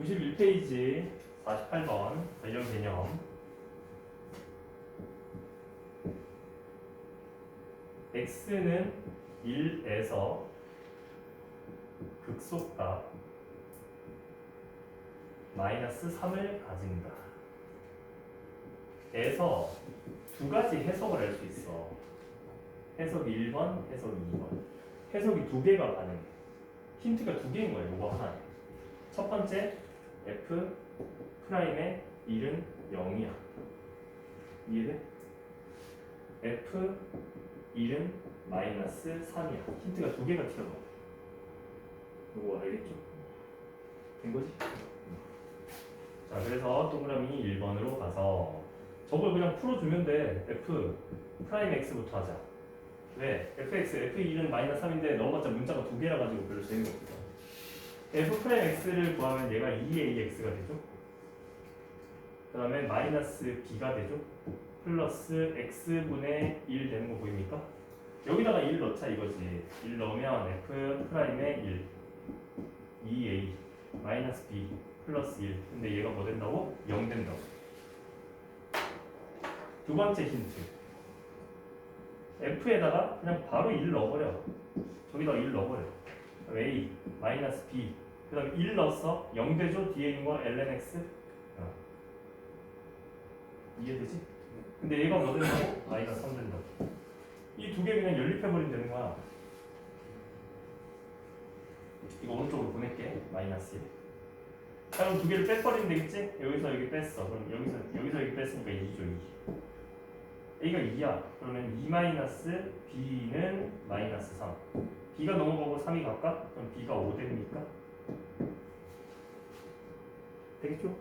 91페이지 48번 관련 개념 x는 1에서 극소값 마이너스 3을 가진다. 에서 두 가지 해석을 할 수 있어. 해석 1번, 해석 2번. 해석이 두 개가 가능해. 힌트가 두 개인 거예요. 이거 하나. 첫 번째 f 프라임의 1은 0이야. 이해돼? f 1은 마이너스 3이야. 힌트가 두 개가 튀어나와. 이거 알겠죠? 된 거지? 자, 그래서 동그라미 1번으로 가서 저걸 그냥 풀어주면 돼. f 프라임 x부터 하자. 왜? fx, f1은 마이너스 3인데 넣어봤자 문자가 두 개라 가지고 별로 재미가 없어. F 프라임 x를 구하면 얘가 2ax가 되죠. 그 다음에 마이너스 b가 되죠. 플러스 x분의 1 되는 거 보입니까? 여기다가 1 넣자 이거지. 1 넣으면 f 프라임의 1, 2a 마이너스 b 플러스 1. 근데 얘가 뭐 된다고? 0 된다고. 두 번째 힌트. f에다가 그냥 바로 1 넣어버려. 저기다가 1 넣어버려. A 마이너스 b. 그 다음에 1 넣었어. 0 되죠? 뒤에 있는 거 ln x. 어. 이해되지? 근데 얘가 뭐 된다고? 마이너스 3 된다고. 이 두 개 그냥 연립해버리면 되는 거야. 이거 오른쪽으로 보낼게. 마이너스 1. 자, 그럼 두 개를 빼버리면 되겠지? 여기서 여기 뺐어. 그럼 여기서 여기서 여기 뺐으니까 2죠 2. A가 2야. 그러면 2 마이너스 B는 마이너스 3. B가 넘어가고 3이 갈까? 그럼 B가 5 됩니까? 되겠죠?